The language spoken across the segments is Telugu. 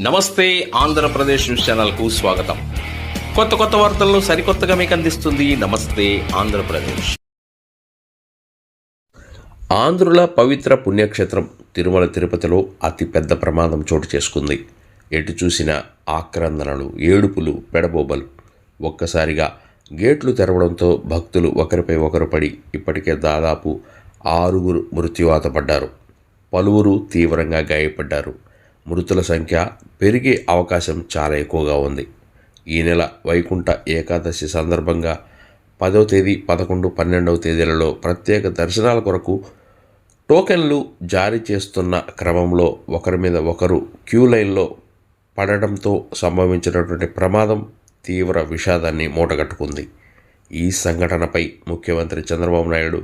నమస్తే ఆంధ్రప్రదేశ్ న్యూస్ ఛానల్కు స్వాగతం. కొత్త కొత్త వార్తలను సరికొత్తగా మీకు అందిస్తుంది నమస్తే ఆంధ్రప్రదేశ్. ఆంధ్రుల పవిత్ర పుణ్యక్షేత్రం తిరుమల తిరుపతిలో అతిపెద్ద ప్రమాదం చోటు చేసుకుంది. ఎటు చూసిన ఆక్రందనలు ఏడుపులు పెడబోబలు. ఒక్కసారిగా గేట్లు తెరవడంతో భక్తులు ఒకరిపై ఒకరు పడి ఇప్పటికే దాదాపు ఆరుగురు మృత్యువాత పడ్డారు. పలువురు తీవ్రంగా గాయపడ్డారు. మృతుల సంఖ్య పెరిగే అవకాశం చాలా ఎక్కువగా ఉంది. ఈ నెల వైకుంఠ ఏకాదశి సందర్భంగా పదవ తేదీ పదకొండు పన్నెండవ తేదీలలో ప్రత్యేక దర్శనాల కొరకు టోకెన్లు జారీ చేస్తున్న క్రమంలో ఒకరి మీద ఒకరు క్యూ లైన్లో పడడంతో సంభవించినటువంటి ప్రమాదం తీవ్ర విషాదాన్ని మూటగట్టుకుంది. ఈ సంఘటనపై ముఖ్యమంత్రి చంద్రబాబు నాయుడు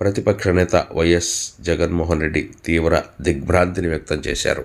ప్రతిపక్ష నేత వైఎస్ జగన్మోహన్ రెడ్డి తీవ్ర దిగ్భ్రాంతిని వ్యక్తం చేశారు.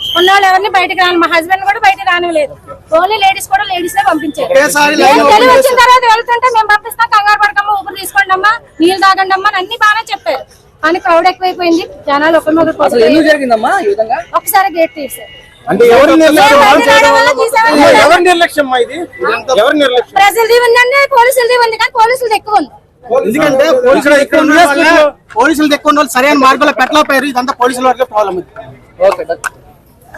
ఉన్న వాళ్ళు ఎవరిని బయటకు రాను మా హస్బెండ్ కూడా బయటకు రానివ్వలేదు. ఓన్లీ లేడీస్ కూడా లేడీస్ నే పంపించారు. తెలివి వచ్చిన తర్వాత వెళ్తుంటే మేము పంపిస్తాం కంగారు పడకమ్మ ఊపిరి తీసుకోండి అమ్మా నీళ్ళు తాగండి అమ్మా అని అన్ని బాగానే చెప్పారు. కానీ క్రౌడ్ ఎక్కువైపోయింది జనాలు ఒకరి మీద ఒకసారి గేట్ తీసారు అంటే ఎవరి నిర్లక్ష్యం? ఇది? ఎవరి ప్రజలది ఉందండి పోలీసులది ఉంది కానీ పోలీసులది ఎక్కువ ఉంది. ఎందుకంటే పోలీసులు ఎక్కువ పోలీసులు ఎక్కువ ఉన్న వాళ్ళు సరైన మార్గంలో పెట్టలేకపోయారు ఇదంతా పోలీసుల వరకే ప్రాబ్లం ఇది ఓకే